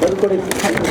Corre, corre.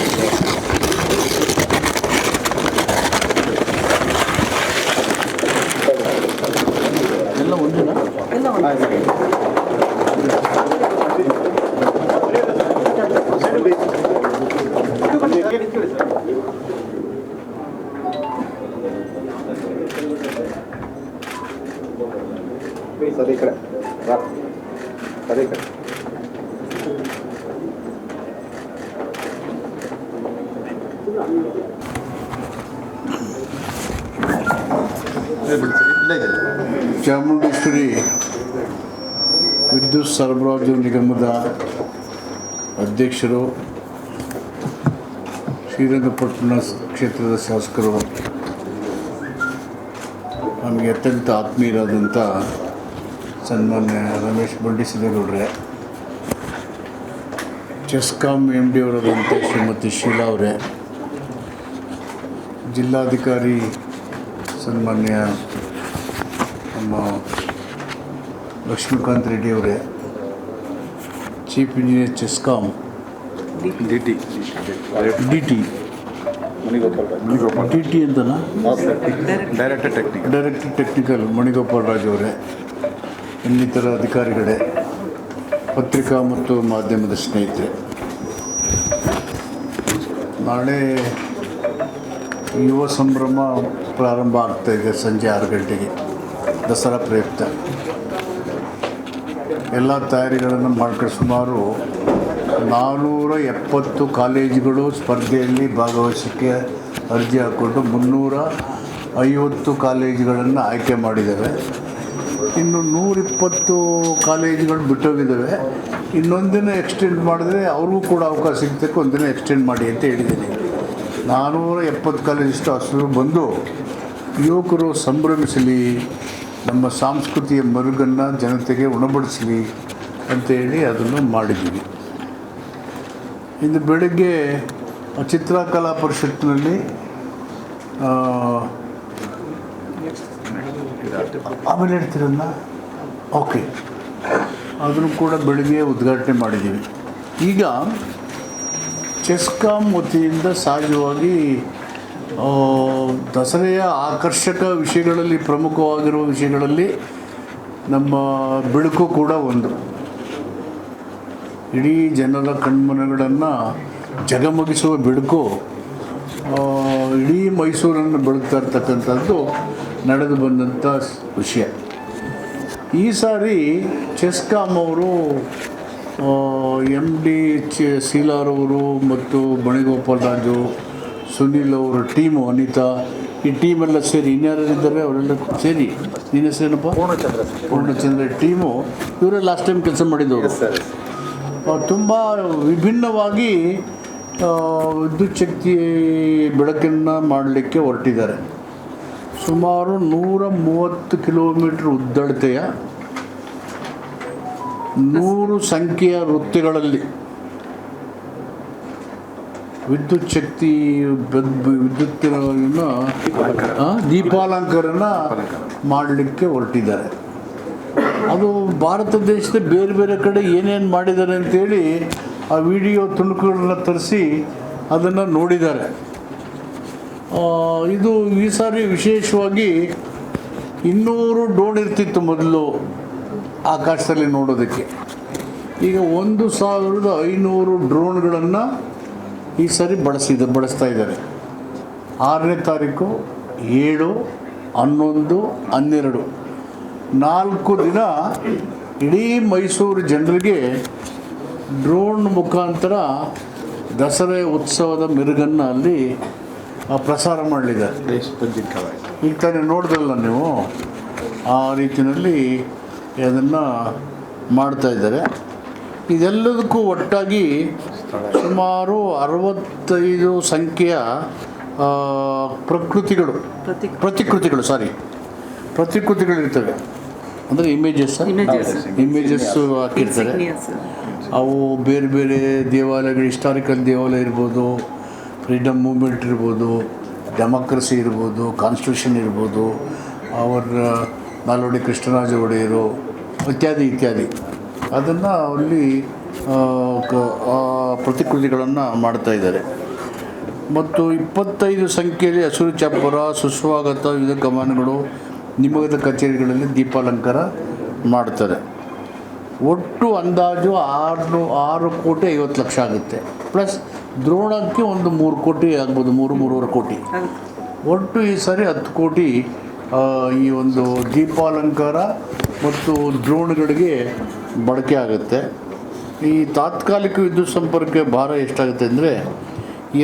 ಸರಬರಾಜು ನಿಗಮದ ಅಧ್ಯಕ್ಷರು, ಶ್ರೀರಂಗಪಟ್ಟಣ ಕ್ಷೇತ್ರದ ಶಾಸಕರು, ನಮಗೆ ಅತ್ಯಂತ ಆತ್ಮೀಯರಾದಂಥ ಸನ್ಮಾನ್ಯ ರಮೇಶ್ ಬಂಡಿಸಿದೇಗೌಡ್ರೆ ಚೆಸ್ಕಾಂ ಎಂ ಡಿ ಅವರಾದಂಥ ಶ್ರೀಮತಿ ಶೀಲಾ ಅವರೇ, ಜಿಲ್ಲಾಧಿಕಾರಿ ಸನ್ಮಾನ್ಯ ನಮ್ಮ ಲಕ್ಷ್ಮೀಕಾಂತ್ ರೆಡ್ಡಿ ಅವರೇ chief engineer CESCOM D T D T D T ಅಂತನಾ? Director technic director technical Manigopal Raj ಅವರೇ. ಇನ್ನಿತರ ಅಧಿಕಾರಿಗಳೇ. ಪತ್ರಿಕಾ ಮತ್ತು ಮಾಧ್ಯಮದ ಸ್ನೇಹಿತರೆ. ನಾಳೆ ಯುವ ಸಂಭ್ರಮ ಪ್ರಾರಂಭ ಆಗ್ತಾ ಇದೆ ಸಂಜೆ ಆರು ಗಂಟೆಗೆ. ದಸರಾ ಪ್ರಯುಕ್ತ. ಎಲ್ಲ ತಯಾರಿಗಳನ್ನು ಮಾಡ್ಕೊಂಡು ಸುಮಾರು ನಾನ್ನೂರ ಎಪ್ಪತ್ತು ಕಾಲೇಜುಗಳು ಸ್ಪರ್ಧೆಯಲ್ಲಿ ಭಾಗವಹಿಸೋಕ್ಕೆ ಅರ್ಜಿ ಹಾಕ್ಕೊಂಡು ಮುನ್ನೂರ ಐವತ್ತು ಕಾಲೇಜುಗಳನ್ನು ಆಯ್ಕೆ ಮಾಡಿದ್ದಾವೆ. ಇನ್ನು ನೂರಿಪ್ಪತ್ತು ಕಾಲೇಜುಗಳು ಬಿಟ್ಟೋಗಿದ್ದಾವೆ. ಇನ್ನೊಂದಿನ ಎಕ್ಸ್ಟೆಂಡ್ ಮಾಡಿದ್ರೆ ಅವ್ರಿಗೂ ಕೂಡ ಅವಕಾಶ ಸಿಗ್ತಕ್ಕೆ ಒಂದಿನ ಎಕ್ಸ್ಟೆಂಡ್ ಮಾಡಿ ಅಂತ ಹೇಳಿದ್ದೀನಿ. ನಾನ್ನೂರ ಎಪ್ಪತ್ತು ಕಾಲೇಜಿಷ್ಟು ಹಸಿರು ಬಂದು ಯುವಕರು ಸಂಭ್ರಮಿಸಲಿ ನಮ್ಮ ಸಾಂಸ್ಕೃತಿಯ ಮರುಗನ್ನು ಜನತೆಗೆ ಉಣಬಡಿಸಲಿ ಅಂತೇಳಿ ಅದನ್ನು ಮಾಡಿದ್ದೀವಿ. ಇಂದು ಬೆಳಗ್ಗೆ ಚಿತ್ರಕಲಾ ಪರಿಷತ್ನಲ್ಲಿ ಆಮೇಲೆ ಹೇಳ್ತೀರಲ್ಲ ಓಕೆ. ಅದನ್ನು ಕೂಡ ಬೆಳಗ್ಗೆ ಉದ್ಘಾಟನೆ ಮಾಡಿದ್ದೀವಿ. ಈಗ ಚೆಸ್ಕಾಂ ವತಿಯಿಂದ ಸಹಜವಾಗಿ ದಸರೆಯ ಆಕರ್ಷಕ ವಿಷಯಗಳಲ್ಲಿ ಪ್ರಮುಖವಾಗಿರುವ ವಿಷಯಗಳಲ್ಲಿ ನಮ್ಮ ಬಿಳುಕು ಕೂಡ ಒಂದು. ಇಡೀ ಜನರ ಕಣ್ಮನಗಳನ್ನು ಜಗಮಗಿಸುವ ಬಿಡುಕು ಇಡೀ ಮೈಸೂರನ್ನು ಬೆಳಗ್ತಾ ಇರ್ತಕ್ಕಂಥದ್ದು ನಡೆದು ಬಂದಂಥ ವಿಷಯ. ಈ ಸಾರಿ ಚೆಸ್ಕಾಮ್ ಅವರು ಎಂ ಡಿ ಚ ಶೀಲಾರವರು ಮತ್ತು ಬಣಿಗೋಪಾಲ್ ರಾಜು ಸುನಿಲ್ ಅವರ ಟೀಮು ಅನಿತಾ ಈ ಟೀಮೆಲ್ಲ ಸೇರಿ ಇನ್ಯಾರಿದ್ದಾರೆ ಅವರೆಲ್ಲ ಸೇರಿ. ನಿನ್ನ ಹೆಸರೇನಪ್ಪ ಪೂರ್ಣಚಂದ್ರ. ಪೂರ್ಣಚಂದ್ರ ಟೀಮು ಇವರೇ ಲಾಸ್ಟ್ ಟೈಮ್ ಕೆಲಸ ಮಾಡಿದವರು. ತುಂಬ ವಿಭಿನ್ನವಾಗಿ ವಿದ್ಯುತ್ ಶಕ್ತಿ ಬೆಳಕನ್ನು ಮಾಡಲಿಕ್ಕೆ ಹೊರಟಿದ್ದಾರೆ. ಸುಮಾರು ನೂರ ಮೂವತ್ತು ಕಿಲೋಮೀಟ್ರ್ ಉದ್ದಳತೆಯ ನೂರು ಸಂಖ್ಯೆಯ ವೃತ್ತಿಗಳಲ್ಲಿ. ವಿದ್ಯುತ್ ಶಕ್ತಿ ವಿದ್ಯುತ್ತಿನ ದೀಪಾಲಂಕಾರನ ಮಾಡಲಿಕ್ಕೆ ಹೊರಟಿದ್ದಾರೆ. ಅದು ಭಾರತ ದೇಶದ ಬೇರೆ ಬೇರೆ ಕಡೆ ಏನೇನು ಮಾಡಿದ್ದಾರೆ ಅಂತೇಳಿ ಆ ವಿಡಿಯೋ ತುಣುಕುಗಳನ್ನ ತರಿಸಿ ಅದನ್ನು ನೋಡಿದ್ದಾರೆ. ಇದು ಈ ಸಾರಿ ವಿಶೇಷವಾಗಿ ಇನ್ನೂರು ಡೋಣ್ ಇರ್ತಿತ್ತು ಮೊದಲು ಆಕಾಶದಲ್ಲಿ ನೋಡೋದಕ್ಕೆ. ಈಗ ಒಂದು ಸಾವಿರದ ಐನೂರು ಡ್ರೋನ್ಗಳನ್ನು ಈ ಸರಿ ಬಳಸಿದ ಬಳಸ್ತಾ ಇದ್ದಾರೆ. ಆರನೇ ತಾರೀಕು ಏಳು, ಹನ್ನೊಂದು, ಹನ್ನೆರಡು. ನಾಲ್ಕು ದಿನ ಇಡೀ ಮೈಸೂರು ಜನರಿಗೆ ಡ್ರೋನ್ ಮುಖಾಂತರ ದಸರೆ ಉತ್ಸವದ ಮಿರುಗನ್ನು ಅಲ್ಲಿ ಪ್ರಸಾರ ಮಾಡಲಿದ್ದಾರೆ. ಈಗ ತಾನೇ ನೋಡಿದ್ರಲ್ಲ ನೀವು, ಆ ರೀತಿಯಲ್ಲಿ ಅದನ್ನು ಮಾಡ್ತಾ ಇದ್ದಾರೆ. ಇದೆಲ್ಲದಕ್ಕೂ ಒಟ್ಟಾಗಿ ಸುಮಾರು ಅರವತ್ತೈದು ಸಂಖ್ಯೆಯ ಆ, ಪ್ರಕೃತಿಗಳು. ಪ್ರತಿಕೃತಿಗಳು ಸಾರಿ ಪ್ರತಿಕೃತಿಗಳಿರ್ತವೆ ಅಂದರೆ ಇಮೇಜಸ್. ಇಮೇಜಸ್ ಹಾಕಿರ್ತಾರೆ. ಅವು ಬೇರೆ ಬೇರೆ ದೇವಾಲಯಗಳು ಹಿಸ್ಟಾರಿಕಲ್ ದೇವಾಲಯ ಇರ್ಬೋದು ಫ್ರೀಡಮ್ ಮೂಮೆಂಟ್ ಇರ್ಬೋದು ಡೆಮೋಕ್ರಸಿ ಇರ್ಬೋದು ಕಾನ್ಸ್ಟಿಟ್ಯೂಷನ್ ಇರ್ಬೋದು ಅವರ ನಾಲ್ವಡಿ ಕೃಷ್ಣರಾಜ ಒಡೆಯರು ಇತ್ಯಾದಿ ಇತ್ಯಾದಿ. ಅದನ್ನು ಅಲ್ಲಿ ಪ್ರತಿಕೃತಿಗಳನ್ನು ಮಾಡ್ತಾ ಇದ್ದಾರೆ. ಮತ್ತು ಇಪ್ಪತ್ತೈದು ಸಂಖ್ಯೆಯಲ್ಲಿ ಹಸಿರು ಚಪ್ಪರ, ಸುಸ್ವಾಗತ, ವಿವಿಧ ಕಮಾನುಗಳು, ನಿಮಗದ ಕಚೇರಿಗಳಲ್ಲಿ ದೀಪಾಲಂಕಾರ ಮಾಡ್ತಾರೆ. ಒಟ್ಟು ಅಂದಾಜು ಆರು ಆರು ಕೋಟಿ ಐವತ್ತು ಲಕ್ಷ ಆಗುತ್ತೆ. ಪ್ಲಸ್ ದ್ರೋಣಕ್ಕೆ ಒಂದು ಮೂರು ಕೋಟಿ ಆಗ್ಬೋದು, ಮೂರು, ಮೂರುವರೆ ಕೋಟಿ. ಒಟ್ಟು ಈ ಸಾರಿ ಹತ್ತು ಕೋಟಿ ಈ ಒಂದು ದೀಪಾಲಂಕಾರ ಮತ್ತು ಡ್ರೋನ್ಗಳಿಗೆ ಬಳಕೆ ಆಗುತ್ತೆ. ಈ ತಾತ್ಕಾಲಿಕ ವಿದ್ಯುತ್ ಸಂಪರ್ಕ ಭಾರ ಎಷ್ಟಾಗುತ್ತೆ ಅಂದರೆ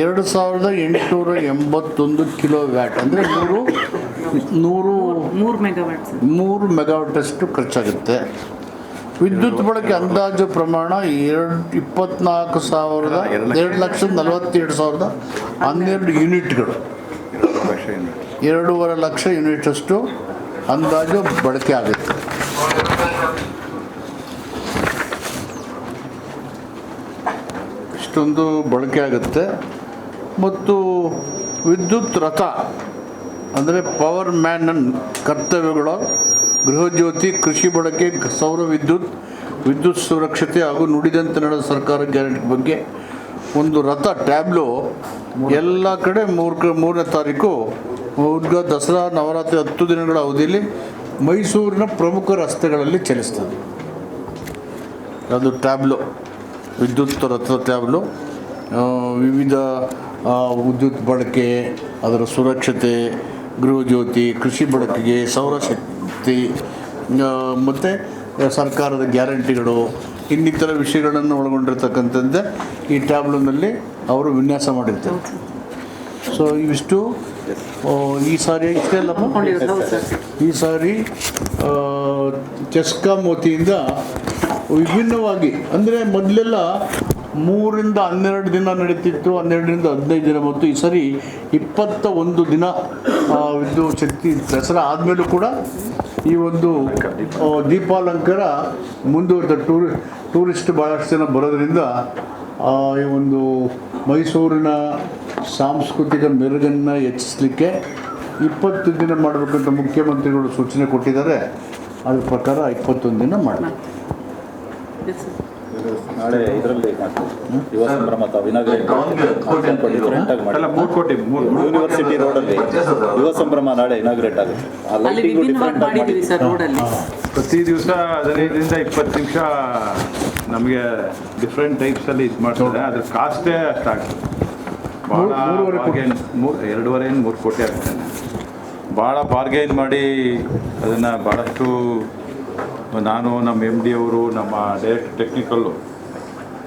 ಎರಡು ಸಾವಿರದ ಎಂಟುನೂರ ಎಂಬತ್ತೊಂದು ಕಿಲೋ ವ್ಯಾಟ್ ಅಂದರೆ ನೂರು ನೂರು ಮೂರು ಮೆಗಾವ್ಯಾಟ್ ಮೂರು ಮೆಗಾವ್ಯಾಟಷ್ಟು ಖರ್ಚಾಗುತ್ತೆ. ವಿದ್ಯುತ್ ಬಳಕೆ ಅಂದಾಜು ಪ್ರಮಾಣ ಎರಡು ಇಪ್ಪತ್ನಾಲ್ಕು ಸಾವಿರದ ಎರಡು ಲಕ್ಷ. ಎರಡು ಲಕ್ಷದ ನಲವತ್ತೆರಡು ಸಾವಿರದ ಹನ್ನೆರಡು ಯೂನಿಟ್ಗಳು. ಎರಡೂವರೆ ಲಕ್ಷ ಯೂನಿಟಷ್ಟು ಅಂದಾಜು ಬಳಕೆ ಆಗುತ್ತೆ. ಇಷ್ಟೊಂದು ಬಳಕೆ ಆಗುತ್ತೆ. ಮತ್ತು ವಿದ್ಯುತ್ ರಥ, ಅಂದರೆ ಪವರ್ ಮ್ಯಾನ್ ಕರ್ತವ್ಯಗಳು, ಗೃಹಜ್ಯೋತಿ, ಕೃಷಿ ಬಳಕೆ, ಸೌರ ವಿದ್ಯುತ್ ವಿದ್ಯುತ್ ಸುರಕ್ಷತೆ ಹಾಗೂ ನುಡಿದಂತೆ ನಡೆದ ಸರ್ಕಾರ ಗ್ಯಾರಂಟಿ ಬಗ್ಗೆ ಒಂದು ರಥ ಟ್ಯಾಬ್ಲೋ ಎಲ್ಲ ಕಡೆ ಮೂರು ಮೂರನೇ ತಾರೀಕು ಉದ್ಗ ದಸರಾ, ನವರಾತ್ರಿ ಹತ್ತು ದಿನಗಳ ಅವಧಿಯಲ್ಲಿ ಮೈಸೂರಿನ ಪ್ರಮುಖ ರಸ್ತೆಗಳಲ್ಲಿ ಚಲಿಸ್ತದೆ. ಅದು ಟ್ಯಾಬ್ಲು. ವಿದ್ಯುತ್ ರಥ ಟ್ಯಾಬ್ಲು ಆ, ವಿವಿಧ ವಿದ್ಯುತ್ ಬಳಕೆ ಅದರ ಸುರಕ್ಷತೆ ಗೃಹಜ್ಯೋತಿ ಕೃಷಿ ಬಳಕೆಗೆ ಸೌರಶಕ್ತಿ ಮತ್ತು ಸರ್ಕಾರದ ಗ್ಯಾರಂಟಿಗಳು ಇನ್ನಿತರ ವಿಷಯಗಳನ್ನು ಒಳಗೊಂಡಿರ್ತಕ್ಕಂಥದ್ದೇ ಈ ಟ್ಯಾಬ್ಲೂನಲ್ಲಿ ಅವರು ವಿನ್ಯಾಸ ಮಾಡಿರ್ತಾರೆ. ಸೊ ಇವಿಷ್ಟು ಈ ಸಾರಿ ಇಷ್ಟೇ ಅಲ್ಲಪ್ಪ? ಈ ಸಾರಿ ಆ, ಮೋತಿಯಿಂದ ವಿಭಿನ್ನವಾಗಿ, ಅಂದರೆ ಮೊದಲೆಲ್ಲ ಮೂರಿಂದ ಹನ್ನೆರಡು ದಿನ ನಡೀತಿತ್ತು, ಹನ್ನೆರಡರಿಂದ ಹದಿನೈದು ದಿನ. ಮತ್ತು ಈ ಸರಿ ಇಪ್ಪತ್ತ ಒಂದು ದಿನ ಇದು ಶಕ್ತಿ ದಸರಾ ಆದಮೇಲೂ ಕೂಡ ಈ ಒಂದು ದೀಪಾಲಂಕಾರ ಮುಂದುವರೆದ ಟೂರಿ, ಟೂರಿಸ್ಟ್ ಭಾಳಷ್ಟು ಜನ ಬರೋದ್ರಿಂದ ಈ ಒಂದು ಮೈಸೂರಿನ ಸಾಂಸ್ಕೃತಿಕ ಮೆರುಗನ್ನು ಹೆಚ್ಚಿಸಲಿಕ್ಕೆ ಇಪ್ಪತ್ತು ದಿನ ಮಾಡಬೇಕಂತ ಮುಖ್ಯಮಂತ್ರಿಗಳು ಸೂಚನೆ ಕೊಟ್ಟಿದ್ದಾರೆ. ಅದ್ರ ಪ್ರಕಾರ ಇಪ್ಪತ್ತೊಂದು ದಿನ ಮಾಡಿ ಎಸ್ ಸರ್ ನಾಳೆ ಇದರಲ್ಲಿ ಯುವ ಸಂಭ್ರಮ ತಾವು ಡಿಫರೆಂಟ್ ಆಗಿ ಮಾಡಿ. ಯೂನಿವರ್ಸಿಟಿ ರೋಡಲ್ಲಿ ಯುವ ಸಂಭ್ರಮ ನಾಳೆ ಇನಾಗ್ರೇಟ್ ಆಗುತ್ತೆ. ಆ ಅಲ್ಲಿ ಲೈಟಿಂಗು ವಿಭಿನ್ನವಾಗಿ ಡಿಫರೆಂಟ್ ಆಗಿ ಮಾಡಿ ಪ್ರತಿ ದಿವಸ ಹದಿನೈದರಿಂದ ಇಪ್ಪತ್ತು ನಿಮಿಷ ನಮಗೆ ಡಿಫ್ರೆಂಟ್ ಟೈಪ್ಸಲ್ಲಿ ಇದು ಮಾಡ್ತಾರೆ. ಅದ್ರ ಕಾಸ್ಟೇ ಅಷ್ಟಾಗ್ತದೆ ಭಾಳ ಮೂರು-. ಬಾರ್ಗೇನ್ ಎರಡೂವರೆಯಿಂದ ಮೂರು ಕೋಟಿ ಆಗ್ತಾನೆ ಭಾಳ ಬಾರ್ಗೇನ್ ಮಾಡಿ ಅದನ್ನು ಭಾಳಷ್ಟು ನಾನು ನಮ್ಮ ಎಂ ಡಿ ಅವರು ನಮ್ಮ ಡೈರೆಕ್ಟ್ ಟೆಕ್ನಿಕಲ್ಲು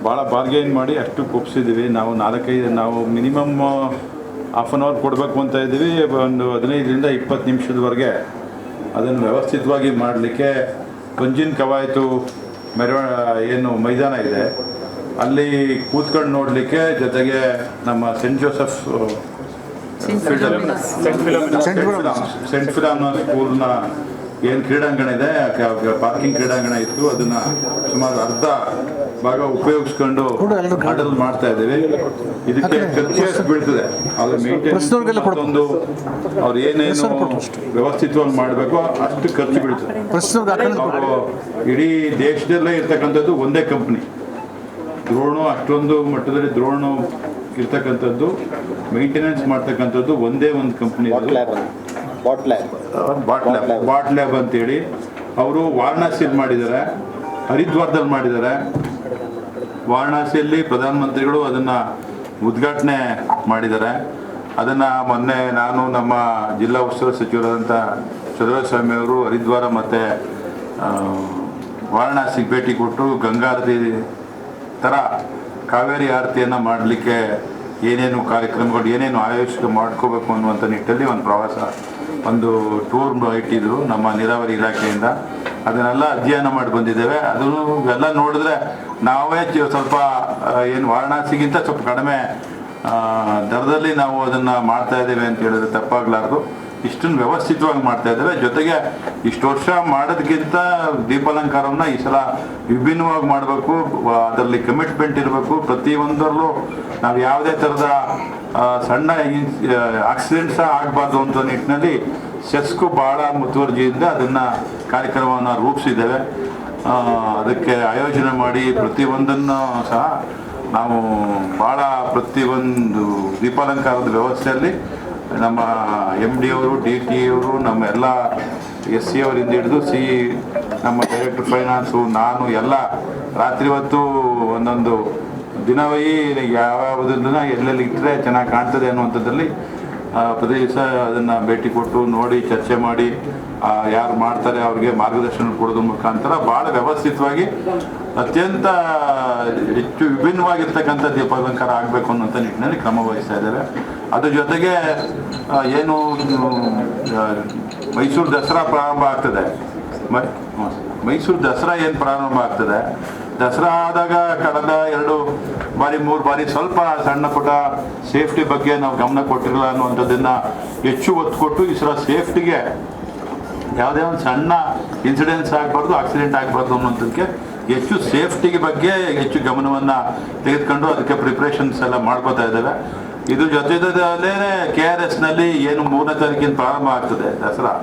ಭಾಳ ಬಾರ್ಗೇನ್ ಮಾಡಿ ಅಷ್ಟು ಒಪ್ಸಿದ್ದೀವಿ ನಾವು ನಾಲ್ಕೈದು ನಾವು ಮಿನಿಮಮ್ ಹಾಫ್ ಆನ್ ಅವರ್ ಕೊಡಬೇಕು ಅಂತ ಇದ್ದೀವಿ. ಒಂದು ಹದಿನೈದರಿಂದ ಇಪ್ಪತ್ತು ನಿಮಿಷದವರೆಗೆ ಅದನ್ನು ವ್ಯವಸ್ಥಿತವಾಗಿ ಮಾಡಲಿಕ್ಕೆ ಪಂಜಿನ ಕವಾಯಿತು ಮೆರವ ಏನು ಮೈದಾನ ಇದೆ. ಅಲ್ಲಿ ಕೂತ್ಕೊಂಡು ನೋಡಲಿಕ್ಕೆ ಜೊತೆಗೆ ನಮ್ಮ saint Joseph saint Philomena saint Philomena ಸ್ಕೂಲ್ನ ಏನು ಕ್ರೀಡಾಂಗಣ ಇದೆ? ಪಾರ್ಕಿಂಗ್ ಕ್ರೀಡಾಂಗಣ ಇತ್ತು. ಅದನ್ನ ಸುಮಾರು ಅರ್ಧ ಭಾಗ ಉಪಯೋಗಿಸ್ಕೊಂಡು ಮಾಡಲ್ ಮಾಡ್ತಾ ಇದ್ದೀವಿ. ಇದಕ್ಕೆ ಖರ್ಚು ಎಷ್ಟು ಬೀಳ್ತದೆ. ಅದು ಮೇಂಟೈನ್ ಕೊಡು. ಒಂದು ಅವ್ರು ಏನೇನು. ವ್ಯವಸ್ಥಿತವಾಗಿ ಮಾಡಬೇಕು ಅಷ್ಟು ಖರ್ಚು ಬೀಳ್ತದೆ. ಇಡೀ ದೇಶದಲ್ಲೇ ಇರ್ತಕ್ಕಂಥದ್ದು ಒಂದೇ ಕಂಪ್ನಿ ದ್ರೋಣ ಅಷ್ಟೊಂದು ಮಟ್ಟದಲ್ಲಿ ದ್ರೋಣ ಇರ್ತಕ್ಕಂಥದ್ದು ಮೇಂಟೆನೆನ್ಸ್ ಮಾಡ್ತಕ್ಕಂಥದ್ದು ಒಂದೇ ಒಂದು company bot lab bot lab bot lab bot lab ಅಂತೇಳಿ. ಅವರು ವಾರಣಾಸಿಯಲ್ಲಿ ಮಾಡಿದ್ದಾರೆ ಹರಿದ್ವಾರದಲ್ಲಿ ಮಾಡಿದ್ದಾರೆ. ವಾರಣಾಸಿಯಲ್ಲಿ ಪ್ರಧಾನಮಂತ್ರಿಗಳು ಅದನ್ನು ಉದ್ಘಾಟನೆ ಮಾಡಿದ್ದಾರೆ. ಅದನ್ನು ಮೊನ್ನೆ ನಾನು ನಮ್ಮ ಜಿಲ್ಲಾ ಉಸ್ತುವಾರಿ ಸಚಿವರಾದಂಥ ಚಂದ್ರಸ್ವಾಮಿ ಅವರು ಹರಿದ್ವಾರ ಮತ್ತು ವಾರಣಾಸಿಗೆ ಭೇಟಿ ಕೊಟ್ಟು ಗಂಗಾರತಿ ಥರ ಕಾವೇರಿ ಆರತಿಯನ್ನು ಮಾಡಲಿಕ್ಕೆ ಏನೇನು ಕಾರ್ಯಕ್ರಮಗಳು ಏನೇನು ಆಯೋಜಿಸಿ ಮಾಡ್ಕೋಬೇಕು ಅನ್ನುವಂಥ ನಿಟ್ಟಲ್ಲಿ ಒಂದು ಪ್ರವಾಸ ಒಂದು ಟೂರ್ ಇಟ್ಟಿದ್ರು ನಮ್ಮ ನೀರಾವರಿ ಇಲಾಖೆಯಿಂದ. ಅದನ್ನೆಲ್ಲ ಅಧ್ಯಯನ ಮಾಡಿ ಬಂದಿದ್ದೇವೆ. ಅದನ್ನು ಎಲ್ಲ ನೋಡಿದ್ರೆ ನಾವೇ ಸ್ವಲ್ಪ ಏನು ವಾರಣಾಸಿಗಿಂತ ಸ್ವಲ್ಪ ಕಡಿಮೆ ದರದಲ್ಲಿ ನಾವು ಅದನ್ನು ಮಾಡ್ತಾ ಇದ್ದೇವೆ ಅಂತ ಹೇಳಿದ್ರೆ ತಪ್ಪಾಗಲಾರ್ದು. ಇಷ್ಟನ್ನು ವ್ಯವಸ್ಥಿತವಾಗಿ ಮಾಡ್ತಾ ಇದ್ದೇವೆ. ಜೊತೆಗೆ ಇಷ್ಟು ವರ್ಷ ಮಾಡೋದಕ್ಕಿಂತ ದೀಪಾಲಂಕಾರವನ್ನು ಈ ಸಲ ವಿಭಿನ್ನವಾಗಿ ಮಾಡಬೇಕು. ಅದರಲ್ಲಿ ಕಮಿಟ್ಮೆಂಟ್ ಇರಬೇಕು. ಪ್ರತಿಯೊಂದರಲ್ಲೂ ನಾವು ಯಾವುದೇ ಥರದ ಸಣ್ಣ ಆಕ್ಸಿಡೆಂಟ್ ಸಹ ಆಗಬಾರ್ದು ಅಂತ ನಿಟ್ಟಿನಲ್ಲಿ ಸೆಸ್ಕು ಭಾಳ ಮುತುವರ್ಜಿಯಿಂದ ಅದನ್ನು ಕಾರ್ಯಕ್ರಮವನ್ನು ರೂಪಿಸಿದ್ದೇವೆ. ಅದಕ್ಕೆ ಆಯೋಜನೆ ಮಾಡಿ ಪ್ರತಿಯೊಂದನ್ನು ಸಹ ನಾವು ಭಾಳ ಪ್ರತಿಯೊಂದು ದೀಪಾಲಂಕಾರದ ವ್ಯವಸ್ಥೆಯಲ್ಲಿ ನಮ್ಮ ಎಂ ಡಿ ಅವರು ಡಿ ಟಿ ಅವರು ನಮ್ಮ ಎಲ್ಲ ಎಸ್ ಸಿ ಅವರಿಂದ ಹಿಡಿದು ಸಿ, ನಮ್ಮ ಡೈರೆಕ್ಟರ್ ಫೈನಾನ್ಸು ನಾನು, ಎಲ್ಲ ರಾತ್ರಿ ಹೊತ್ತು ಒಂದೊಂದು ದಿನವೇ ಯಾವ್ಯಾವುದನ್ನ ಎಲ್ಲೆಲ್ಲಿ ಇಟ್ಟರೆ ಚೆನ್ನಾಗಿ ಕಾಣ್ತದೆ ಅನ್ನುವಂಥದ್ದಲ್ಲಿ ಪ್ರತಿ ದಿವಸ ಅದನ್ನು ಭೇಟಿ ಕೊಟ್ಟು ನೋಡಿ, ಚರ್ಚೆ ಮಾಡಿ ಯಾರು ಮಾಡ್ತಾರೆ, ಅವ್ರಿಗೆ ಮಾರ್ಗದರ್ಶನ ಕೊಡೋದ್ರ ಮುಖಾಂತರ ಭಾಳ ವ್ಯವಸ್ಥಿತವಾಗಿ ಅತ್ಯಂತ ಹೆಚ್ಚು ವಿಭಿನ್ನವಾಗಿರ್ತಕ್ಕಂಥ ದೀಪಾಲಂಕಾರ ಆಗಬೇಕು ಅನ್ನೋಂಥ ನಿಟ್ಟಿನಲ್ಲಿ ಕ್ರಮ ವಹಿಸ್ತಾ ಇದ್ದಾರೆ. ಅದ್ರ ಜೊತೆಗೆ ಏನು ಮೈಸೂರು ದಸರಾ ಪ್ರಾರಂಭ ಆಗ್ತದೆ. ಮೈಸೂರು ದಸರಾ ಏನು ಪ್ರಾರಂಭ ಆಗ್ತದೆ? ದಸರಾ ಆದಾಗ ಕಳೆದ ಎರಡು ಬಾರಿ, ಮೂರು ಬಾರಿ ಸ್ವಲ್ಪ ಸಣ್ಣ ಪುಟ ಸೇಫ್ಟಿ ಬಗ್ಗೆ ನಾವು ಗಮನ ಕೊಟ್ಟಿರಲ್ಲ ಅನ್ನುವಂಥದ್ದನ್ನ ಹೆಚ್ಚು ಒತ್ತು ಕೊಟ್ಟು ಈ ಸಲ ಸೇಫ್ಟಿಗೆ ಯಾವುದೇ ಒಂದು ಸಣ್ಣ ಇನ್ಸಿಡೆನ್ಸ್ ಆಗಬಾರ್ದು ಆಕ್ಸಿಡೆಂಟ್ ಆಗಬಾರ್ದು ಅನ್ನೋದಕ್ಕೆ ಹೆಚ್ಚು ಸೇಫ್ಟಿಗೆ ಬಗ್ಗೆ ಹೆಚ್ಚು ಗಮನವನ್ನು ತೆಗೆದುಕೊಂಡು ಅದಕ್ಕೆ ಪ್ರಿಪ್ರೇಷನ್ಸ್ ಎಲ್ಲ ಮಾಡ್ಕೋತಾ ಇದ್ದೇವೆ. ಇದು ಜೊತೆದಲ್ಲೇ ಕೆ ಆರ್ ಎಸ್ನಲ್ಲಿ ಏನು ಮೂರನೇ ತಾರೀಕಿನ ಪ್ರಾರಂಭ ಆಗ್ತದೆ ದಸರಾ.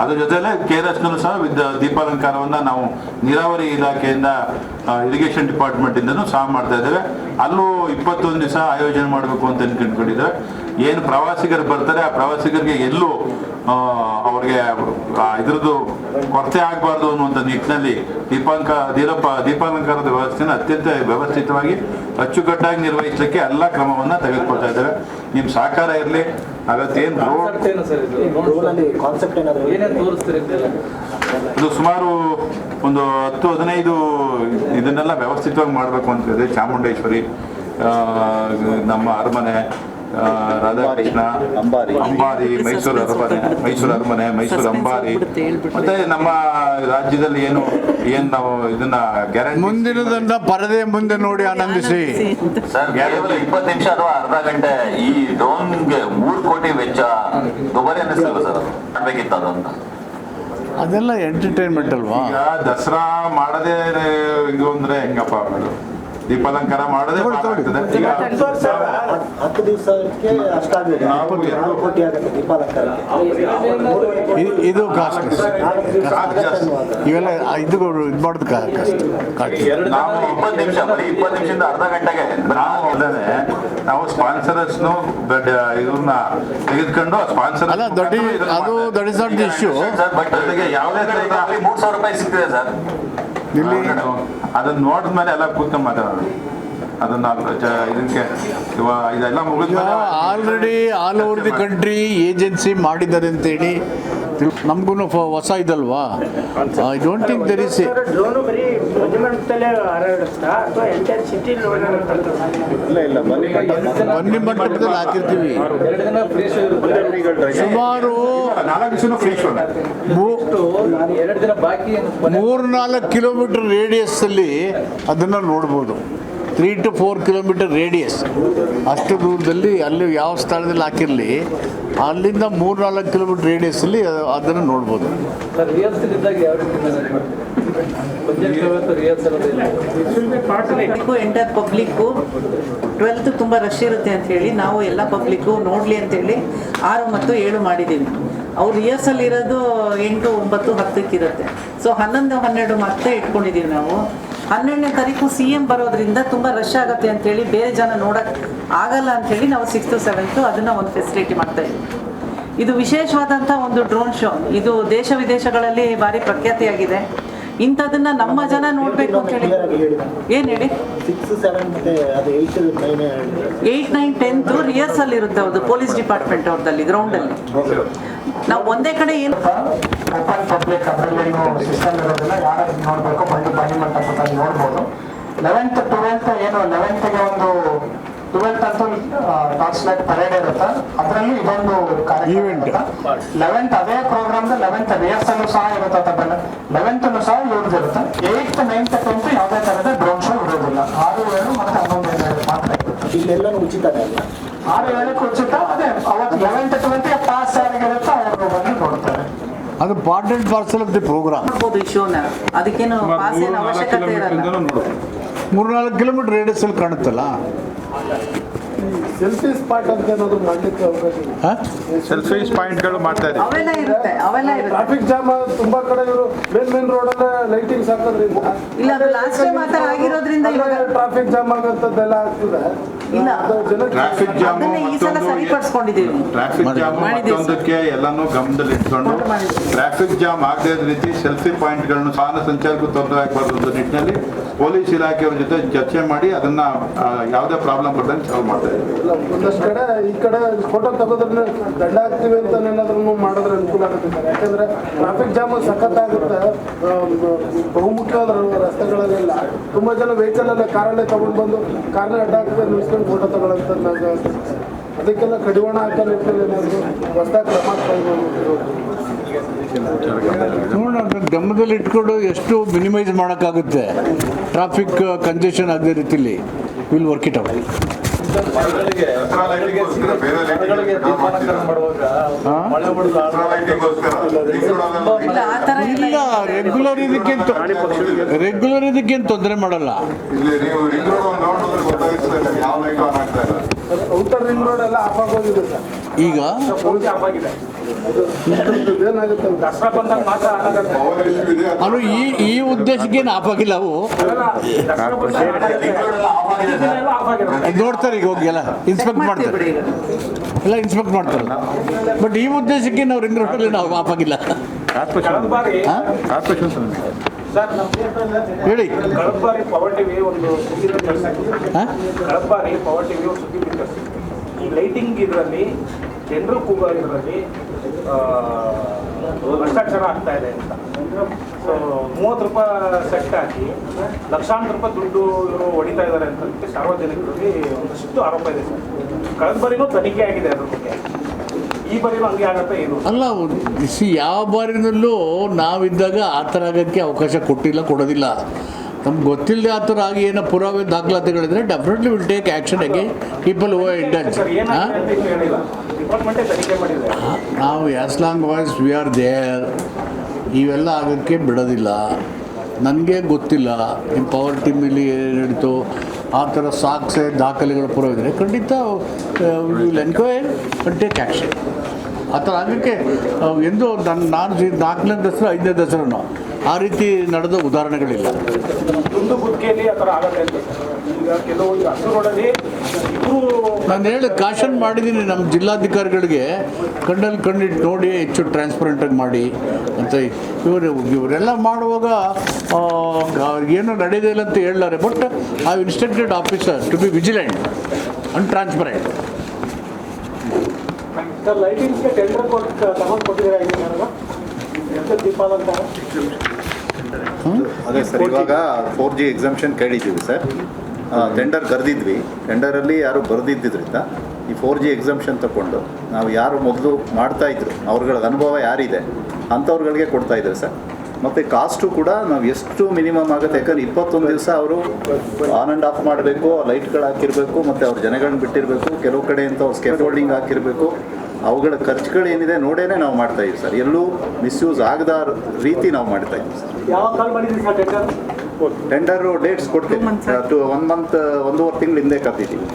ಅದ್ರ ಜೊತೆಲೆ ಕೆ ಆರ್ ಎಸ್ನಲ್ಲೂ ಸಹ ವಿದ್ಯ ದೀಪಾಲಂಕಾರವನ್ನು ನಾವು ನೀರಾವರಿ ಇಲಾಖೆಯಿಂದ ಇರಿಗೇಷನ್ ಡಿಪಾರ್ಟ್ಮೆಂಟಿಂದನೂ ಸಹ ಮಾಡ್ತಾ ಇದ್ದೇವೆ. ಅಲ್ಲೂ ಇಪ್ಪತ್ತೊಂದು ದಿವಸ ಆಯೋಜನೆ ಮಾಡಬೇಕು ಅಂತ ಅನ್ಕೊಂಡ್ಕೊಂಡಿದ್ದೇವೆ ಏನು ಪ್ರವಾಸಿಗರು ಬರ್ತಾರೆ, ಆ ಪ್ರವಾಸಿಗರಿಗೆ ಎಲ್ಲೂ ಅವ್ರಿಗೆ ಇದ್ರದ್ದು ಕೊರತೆ ಆಗಬಾರ್ದು ಅನ್ನುವಂಥ ನಿಟ್ಟಿನಲ್ಲಿ ದೀಪಾಂಕ ದೀರಪ್ಪ ದೀಪಾಲಂಕಾರದ ವ್ಯವಸ್ಥೆನ ಅತ್ಯಂತ ವ್ಯವಸ್ಥಿತವಾಗಿ ಅಚ್ಚುಕಟ್ಟಾಗಿ ನಿರ್ವಹಿಸಲಿಕ್ಕೆ ಎಲ್ಲ ಕ್ರಮವನ್ನು ತೆಗೆದುಕೊಳ್ತಾ ಇದ್ದೇವೆ. ನಿಮ್ಮ ಸಹಕಾರ ಇರಲಿ ಅವತ್ತೇನು ರೋಡ್ ಏನು ಸರ್ ಇದು? ರೋಡಲ್ಲಿ ಕಾನ್ಸೆಪ್ಟ್ ಏನಾದ್ರು ಏನೇನು ತೋರಿಸ್ತೀರಿ ಅಂತೆಲ್ಲ ಇದು ಸುಮಾರು ಒಂದು ಹತ್ತು ಹದಿನೈದು ಇದನ್ನೆಲ್ಲ ವ್ಯವಸ್ಥಿತವಾಗಿ ಮಾಡಬೇಕು ಅಂತ ಇದೆ. ಚಾಮುಂಡೇಶ್ವರಿ ನಮ್ಮ ಅರಮನೆ ರಾಧಾಕೃಷ್ಣ ಅಂಬಾರಿ. ಅಂಬಾರಿ ಮೈಸೂರು ಅರಮನೆ ಮೈಸೂರು ಅರಮನೆ ಮೈಸೂರು ಅಂಬಾರಿ. ಮತ್ತೆ ನಮ್ಮ ರಾಜ್ಯದಲ್ಲಿ ಏನು ಏನ್ ನಾವು ಇದನ್ನ ಗ್ಯಾರಂಟಿ ಮುಂದಿನದನ್ನ ಪರದೆ ಮುಂದೆ ನೋಡಿ ಆನಂದಿಸಿ. ಸರ್ ಕೇವಲ ಇಪ್ಪತ್ತು ನಿಮಿಷ ಅಥವಾ ಅರ್ಧ ಗಂಟೆ ಈ ಡ್ರೋನ್ಗೆ ಮೂರು ಕೋಟಿ ವೆಚ್ಚ ದುಬಾರಿ ಅನ್ನಿಸ್ತಲ್ಲ ಸರ್? ಮಾಡ್ಬೇಕಿತ್ತು ಅದೊಂದು ಅದೆಲ್ಲ ಎಂಟರ್ಟೈನ್ಮೆಂಟ್ ಅಲ್ವಾ? ಈಗ ದಸರಾ ಮಾಡದೇ ಇದು ಅಂದ್ರೆ ಹೆಂಗಪ್ಪ ದೀಪಾಲಂಕಾರ ಮಾಡದೆ ಹತ್ತು ದಿವಸಕ್ಕೆ ಅಷ್ಟಾಗಲಿದೆ ನಾವು ನಾಲ್ಕು ಕೋಟಿ ಆಗುತ್ತೆ ದೀಪಾಲಂಕಾರಕ್ಕೆ. ಇದು ಕಾಸ್ಟ್. ಇವೆಲ್ಲ ಇದು ಇದು ಮಾಡೋದು ಕಾಸ್ಟ್ ನಾವು ಇಪ್ಪತ್ತು ನಿಮಿಷ ಬರೀ ಇಪ್ಪತ್ತು ನಿಮಿಷದಿಂದ ಅರ್ಧ ಗಂಟೆಗೆ ನಾವು ನಾವು ಸ್ಪಾನ್ಸರರ್ಸ್ನು ಇದನ್ನ ತೆಗೆದುಕೊಂಡು ಸ್ಪಾನ್ಸರ್ ಅಲ್ಲ, ದೊಡ್ಡ ಅದು that is the issue. Sir but ಅದಕ್ಕೆ ಯಾವುದೇ ಮೂರು ಸಾವಿರ ರೂಪಾಯಿ ಸಿಗ್ತಿದೆ ಸರ್. ಇಲ್ಲಿ ಅದನ್ನ ನೋಡಿದ್ಮೇಲೆ ಎಲ್ಲ ಕೂತ್ಕೊಂಡು ಮಾತಾಡೋದು ಅದನ್ನ ಇದಕ್ಕೆ ಇದೆಲ್ಲ ಮುಗಿದ already all over the country agency ಮಾಡಿದ್ದಾರೆ ಅಂತೇಳಿ ನಮಗೂ ಹೊಸ ಇದಲ್ವಾ? I don't think there is ಹಾಕಿರ್ತೀವಿ. ಸುಮಾರು ಮೂರ್ನಾಲ್ಕು ಕಿಲೋಮೀಟರ್ ರೇಡಿಯಸ್ ಅಲ್ಲಿ ಅದನ್ನ ನೋಡ್ಬೋದು. Three to four kilometer radius ಅಷ್ಟು ದೂರದಲ್ಲಿ ಅಲ್ಲಿ ಯಾವ ಸ್ಥಳದಲ್ಲಿ ಹಾಕಿರಲಿ, ಅಲ್ಲಿಂದ ಮೂರ್ನಾಲ್ಕು ಕಿಲೋಮೀಟರ್ ರೇಡಿಯಸ್ಸಲ್ಲಿ ಅದನ್ನು ನೋಡ್ಬೋದು. ಎಂಟರ್ ಪಬ್ಲಿಕ್ಕು ಟ್ವೆಲ್ತ್ ತುಂಬ ರಶ್ ಇರುತ್ತೆ ಅಂತ ಹೇಳಿ ನಾವು ಎಲ್ಲ ಪಬ್ಲಿಕ್ಕು ನೋಡಲಿ ಅಂತೇಳಿ ಆರು ಮತ್ತು ಏಳು ಮಾಡಿದ್ದೀವಿ ಅವ್ರು ರಿಹರ್ಸಲ್ ಇರೋದು ಎಂಟು, ಒಂಬತ್ತು, ಹತ್ತಕ್ಕಿರುತ್ತೆ. ಸೊ ಹನ್ನೊಂದು, ಹನ್ನೆರಡು ಮತ್ತೆ ಇಟ್ಕೊಂಡಿದ್ದೀವಿ ನಾವು. ಹನ್ನೆರಡನೇ ತಾರೀಕು ಸಿ ಎಂ ಬರೋದ್ರಿಂದ ತುಂಬ ರಶ್ ಆಗುತ್ತೆ ಅಂತೇಳಿ ಬೇರೆ ಜನ ನೋಡೋಕ್ಕೆ ಆಗಲ್ಲ ಅಂತೇಳಿ ನಾವು ಸಿಕ್ಸ್ತು ಸೆವೆಂತು ಅದನ್ನು ಒಂದು ಫೆಸಿಲಿಟಿ ಮಾಡ್ತಾ ಇದ್ದೀವಿ ಇದು ವಿಶೇಷವಾದಂಥ ಒಂದು ಡ್ರೋನ್ ಶೋ ಇದು ದೇಶ ವಿದೇಶಗಳಲ್ಲಿ ಭಾರಿ ಪ್ರಖ್ಯಾತಿಯಾಗಿದೆ. ಇಂಥದನ್ನ ನಮ್ಮ ಜನ ನೋಡಬೇಕು ಅಂತ ಹೇಳಿ. ಏನ್ ಹೇಳಿ? ಅದು ಏಯ್ಟ್ ನೈನ್ ಟೆಂತ್ ರಿಹರ್ಸಲ್ ಇರುತ್ತೆ ಅವ್ರದ್ದು ಪೊಲೀಸ್ ಡಿಪಾರ್ಟ್ಮೆಂಟ್ ಅವ್ರದ್ದಲ್ಲಿ ಗ್ರೌಂಡಲ್ಲಿ ನಾವು ಒಂದೇ ಕಡೆ ಏನು ಓಪನ್ ಪಬ್ಲಿಕ್ ಅದರಲ್ಲೇನು ಸಿಸ್ಟಮ್ ಇರೋದಿಲ್ಲ ಯಾರು ನೋಡಬೇಕು ಬಂದು ಬನ್ನಿ ಮಂಟಪದಲ್ಲಿ ನೋಡ್ಬೋದು. ಲೆವೆಂತ್ ಟ್ವೆಲ್ತ್ ಏನು ಲೆವೆಂತ್ಗೆ ಒಂದು ಟ್ವೆಲ್ತ್ ಅಂತೂ ಟಾರ್ಚ್ ಲೈಟ್ ಪರೇಡ್ ಇರುತ್ತೆ. ಅದರಲ್ಲಿ ಇದೊಂದು ಕಾರ್ಯಕ್ರಮ ಲೆವೆಂತ್ ಅದೇ ಪ್ರೋಗ್ರಾಮ್ ಲೆವೆಂತ್ ರಿಹರ್ಸಲ್ ಸಹ ಇರುತ್ತೆ ತಪ್ಪಲ್ಲ ಲೆವೆಂತ್ ಸಹ ಯೂಸ್ ಇರುತ್ತೆ. ಏಯ್ತ್ ನೈನ್ತ್ ಟೆಂತ್ ಯಾವುದೇ ತರದ ಡ್ರೋನ್ ಶೋ ಇರೋದಿಲ್ಲ. ಆರು ಏಳು ಮತ್ತೆ ಹನ್ನೊಂದು ಎರಡು ಮಾತ್ರ ಇಲ್ಲೆಲ್ಲ ಇಲ್ಲೆಲ್ಲನೂ ಉಚಿತನೇ ಅಲ್ಲ? ಆರು ಏಳಕ್ಕೆ ಉಚಿತ. ಅದೇ ಅವತ್ತು ಲೆವೆಂತ್ ಟ್ವೆಲ್ತ್ ಪಾಸ್ ಯಾರಿಗಿರುತ್ತೆ ನೋಡ್ತಾರೆ ಅದು part and parcel of the program ನೋಡ್ಬೋದು ಈ ಶೋನ ಅದಕ್ಕೇನು ಪಾಸ್ ಏನು ಅವಶ್ಯಕತೆ ಇರಲ್ಲ. ಮೂರ್ನಾಲ್ಕು ಕಿಲೋಮೀಟರ್ ರೇಡಿಯಸ್ ಅಲ್ಲಿ ಕಾಣುತ್ತಲ್ಲ? ಸೆಲ್ಫಿ ಸ್ಪಾಟ್ ಅಂತ ಏನಾದ್ರು ಮಾಡ್ಲಿಕ್ಕೆ ಅವಕಾಶ ಇದೆ? ಹಾಂ? ಸೆಲ್ಫೀಸ್ ಪಾಯಿಂಟ್ಗಳು ಮಾಡ್ತಾ ಇದ್ದೀವಿ. ಅವೆಲ್ಲ ಇರುತ್ತೆ ಅವೆಲ್ಲ ಇರುತ್ತೆ. ಟ್ರಾಫಿಕ್ ಜಾಮ್ ತುಂಬಾ ಕಡೆ ಇವರು ಮೇನ್ ಮೇನ್ ರೋಡ್ ಅಲ್ಲೇ ಲೈಟಿಂಗ್ಸ್ ಹಾಕೋದ್ರಿಂದ ಇಲ್ಲ, ಅದು last time ಆ ಥರ ಆಗಿರೋದ್ರಿಂದ ಇವಾಗ- ಟ್ರಾಫಿಕ್ ಜಾಮ್ ಆಗೋಂಥದ್ದೆಲ್ಲ ಆಗ್ತದೆ. Traffic jam traffic jam. ಮತ್ತೊಂದಕ್ಕೆ ಎಲ್ಲಾನು ಗಮನದಲ್ಲಿ ಇಟ್ಕೊಂಡು ಟ್ರಾಫಿಕ್ ಜಾಮ್ ಆಗದೇ ಇದ್ದ ರೀತಿ ಸೆಲ್ಫಿ ಪಾಯಿಂಟ್ಗಳನ್ನು ವಾಹನ ಸಂಚಾರಕ್ಕೂ ತೊಂದರೆ ಆಗಬಾರ್ದು ಅಂತ ನಿಟ್ಟಿನಲ್ಲಿ ಪೊಲೀಸ್ ಇಲಾಖೆಯವರ ಜೊತೆ ಚರ್ಚೆ ಮಾಡಿ ಅದನ್ನ ಯಾವುದೇ ಪ್ರಾಬ್ಲಮ್ ಬರ್ದಂಗೆ ಸಾಲ್ವ್ ಮಾಡ್ತಾ ಇದ್ದೀವಿ. ಒಂದಷ್ಟು ಕಡೆ ಈ ಕಡೆ ಫೋಟೋ ತಗೋದ್ರೆ ದಂಡ ಹಾಕ್ತೀವಿ ಅಂತ ಏನಾದ್ರೂ ಮಾಡಿದ್ರೆ ಅನುಕೂಲ ಆಗುತ್ತೆ ಸರ್. ಯಾಕಂದ್ರೆ ಟ್ರಾಫಿಕ್ ಜಾಮ್ ಸಖತ್ತಾಗುತ್ತೆ. ಆಗುತ್ತೆ ಬಹುಮುಖ್ಯವಾದ ರಸ್ತೆಗಳಲ್ಲೆಲ್ಲ ತುಂಬಾ ಜನ ವೆಹಿಕಲ್ ಅಲ್ಲೇ ಕಾರಲ್ಲೇ ತಗೊಂಡು ಬಂದು ಕಾರ್ನ ಅಡ್ಡ ಹಾಕಿದ್ರೆ ನಿಲ್ಸ್ಕೊಂಡು ಫೋಟೋ ತಗೊಳ್ಳೋಂಥದ್ದು ಅದಕ್ಕೆಲ್ಲ ಕಡಿವಾಣ ನೋಡೋಣ ಗಮನದಲ್ಲಿ ಇಟ್ಕೊಂಡು ಎಷ್ಟು ಮಿನಿಮೈಸ್ ಮಾಡೋಕ್ಕಾಗುತ್ತೆ. ಟ್ರಾಫಿಕ್ ಕಂಜೆಷನ್ ಆಗದೇ ರೀತಿಲಿ ವಿಲ್ ವರ್ಕ್ ಇಟ್ ಔಟ್ ಇಲ್ಲ ರೆಗ್ಯುಲರ್ ಇದಕ್ಕೇನು ರೆಗ್ಯುಲರ್ ಇದಕ್ಕೇನು ತೊಂದರೆ ಮಾಡಲ್ಲ. ಇಲ್ಲಿ ನೀವು ರಿಂಗ್ ಒಂದು ನೋಡಿದ್ರೆ ಗೊತ್ತಾಗ್ತದೆ ಯಾವ ಲೈಟ್ ಆಗ್ತಾ ಇಲ್ಲ. ಔಟರ್ ರೋಡ್ ಎಲ್ಲ ಆಫ್ ಆಗೋಗಿದೆ ಸರ್ ಈಗ ಅದು ಈ ಈ ಉದ್ದೇಶಕ್ಕೇನು ಆಗಿಲ್ಲ ಅವು. ಆಫ್ ಅದ್ ನೋಡ್ತಾರೆ ಈಗ ಹೋಗಿ ಎಲ್ಲ ಇನ್ಸ್ಪೆಕ್ಟ್ ಮಾಡ್ತಾರೆ. ಎಲ್ಲ ಇನ್ಸ್ಪೆಕ್ಟ್ ಮಾಡ್ತಾರೆ. ಬಟ್ ಈ ಉದ್ದೇಶಕ್ಕೆ ನಾವು ರಿಂಗ್ ರೋಡಲ್ಲಿ ನಾವು ಆಪಾಗಿಲ್ಲ ಆಗಿಲ್ಲ. ಹೇಳಿ. ಲೈಟಿಂಗ್ ಇದರಲ್ಲಿ ಜನರು ಕೂಗ ಇದರಲ್ಲಿ ಭ್ರಷ್ಟಾಚಾರ ಆಗ್ತಾ ಇದೆ ಅಂತ. ಸೊ ಮೂವತ್ತು ರೂಪಾಯಿ ಸೆಟ್ ಹಾಕಿ ಲಕ್ಷಾಂತರ ರೂಪಾಯಿ ದುಡ್ಡು ಇವರು ಹೊಡಿತಾ ಇದ್ದಾರೆ ಅಂತ ಸಾರ್ವಜನಿಕರಲ್ಲಿ ಒಂದಷ್ಟು ಆರೋಪ ಇದೆ ಸರ್. ಕಳೆದ ಬಾರಿನೂ ತನಿಖೆ ಆಗಿದೆ ಅದ್ರ ಬಗ್ಗೆ. ಈ ಬಾರಿನೂ ಹಂಗೆ ಆಗತ್ತೆ ಏನು? ಅಲ್ಲ ಸಿ ಯಾವ ಬಾರಿನಲ್ಲೂ ನಾವಿದ್ದಾಗ ಆ ಥರ ಆಗೋಕ್ಕೆ ಅವಕಾಶ ಕೊಟ್ಟಿಲ್ಲ ಕೊಡೋದಿಲ್ಲ. ನಮ್ಗೆ ಗೊತ್ತಿಲ್ಲದೆ ಆ ಥರ ಆಗಿ ಏನೋ ಪುರಾವೆ ದಾಖಲಾತಿಗಳಿದ್ರೆ definitely will take action again people O intense ನಾವು as long as we are there ಇವೆಲ್ಲ ಆಗೋಕ್ಕೆ ಬಿಡೋದಿಲ್ಲ. ನನಗೆ ಗೊತ್ತಿಲ್ಲ. ನಿಮ್ಮ ಪವರ್ ಟೀಮಲ್ಲಿ ಏನು ನಡೀತು ಆ ಥರ ಸಾಕ್ಸೆ ದಾಖಲೆಗಳು ಪುರವಿದ್ರೆ ಖಂಡಿತ will enquire and take action ಆ ಥರ ಆಗೋಕ್ಕೆ ಎಂದು ನನ್ನ ನಾನು ದಾಖಲೆ ನಾಲ್ಕನೇ ದಸರಾ ಐದನೇ ದಸರಾನು ಆ ರೀತಿ ನಡೆದ ಉದಾಹರಣೆಗಳಿಲ್ಲ. ಒಂದು ಬುದ್ಧಿಯಲ್ಲಿ ಆ ಥರ ಆಗತ್ತೆ ಈಗ ಕೆಲವೊಂದು ಈಗ ಹಸು ರೋಡಲ್ಲಿ ಇಬ್ಬರು ನಾನು ಹೇಳಿ ಕಾಶನ್ ಮಾಡಿದ್ದೀನಿ ನಮ್ಮ ಜಿಲ್ಲಾಧಿಕಾರಿಗಳಿಗೆ. ಕಣ್ಣಲ್ಲಿ ಕಣ್ಣಿಟ್ಟು ನೋಡಿ, ಹೆಚ್ಚು ಟ್ರಾನ್ಸ್ಪರೆಂಟಾಗಿ ಮಾಡಿ ಅಂತ ಇವರು ಇವರೆಲ್ಲ ಮಾಡುವಾಗ ಏನೂ ಇಲ್ಲ ಅಂತ ಹೇಳಾರೆ but I instructed officer to be vigilant and transparent ಅದೇ ಸರ್, ಇವಾಗ ಫೋರ್ ಜಿ ಎಕ್ಸಾಮ್ಷನ್ ಕೇಳಿದ್ದೀವಿ ಸರ್. ಟೆಂಡರ್ ಕರೆದಿದ್ವಿ. ಟೆಂಡರಲ್ಲಿ ಯಾರು ಬರೆದಿದ್ದರಿಂದ ಈ ಫೋರ್ ಜಿ ಎಕ್ಸಾಮ್ಷನ್ ತಗೊಂಡು ನಾವು ಯಾರು ಮೊದಲು ಮಾಡ್ತಾಯಿದ್ರು ಅವ್ರಗಳ ಅನುಭವ ಯಾರಿದೆ ಅಂಥವ್ರುಗಳಿಗೆ ಕೊಡ್ತಾ ಇದ್ದಾರೆ ಸರ್. ಮತ್ತು ಕಾಸ್ಟು ಕೂಡ ನಾವು ಎಷ್ಟು ಮಿನಿಮಮ್ ಆಗುತ್ತೆ, ಯಾಕಂದ್ರೆ ಇಪ್ಪತ್ತೊಂದು ದಿವಸ ಅವರು ಆನ್ ಆ್ಯಂಡ್ ಆಫ್ ಮಾಡಬೇಕು ಲೈಟ್ಗಳು ಹಾಕಿರಬೇಕು, ಮತ್ತು ಅವ್ರ ಜನಗಳನ್ನ ಬಿಟ್ಟಿರಬೇಕು, ಕೆಲವು ಕಡೆ ಅಂತ ಅವ್ರು ಸ್ಕೆಫೋಲ್ಡಿಂಗ್ ಹಾಕಿರಬೇಕು. ಅವುಗಳ ಖರ್ಚುಗಳು ಏನಿದೆ ನೋಡೇನೆ ನಾವು ಮಾಡ್ತಾ ಇದ್ದೀವಿ ಸರ್. ಎಲ್ಲೂ ಮಿಸ್ಯೂಸ್ ಆಗದ ರೀತಿ ನಾವು ಮಾಡ್ತಾ ಸರ್. ಟೆಂಡರ್ ಡೇಟ್ಸ್ ಕೊಡ್ತೀವಿ ಒನ್ ಮಂತ್ ಒಂದೂವರೆ ತಿಂಗಳು ಹಿಂದೆ ಕತ್ತಿದ್ದೀವಿ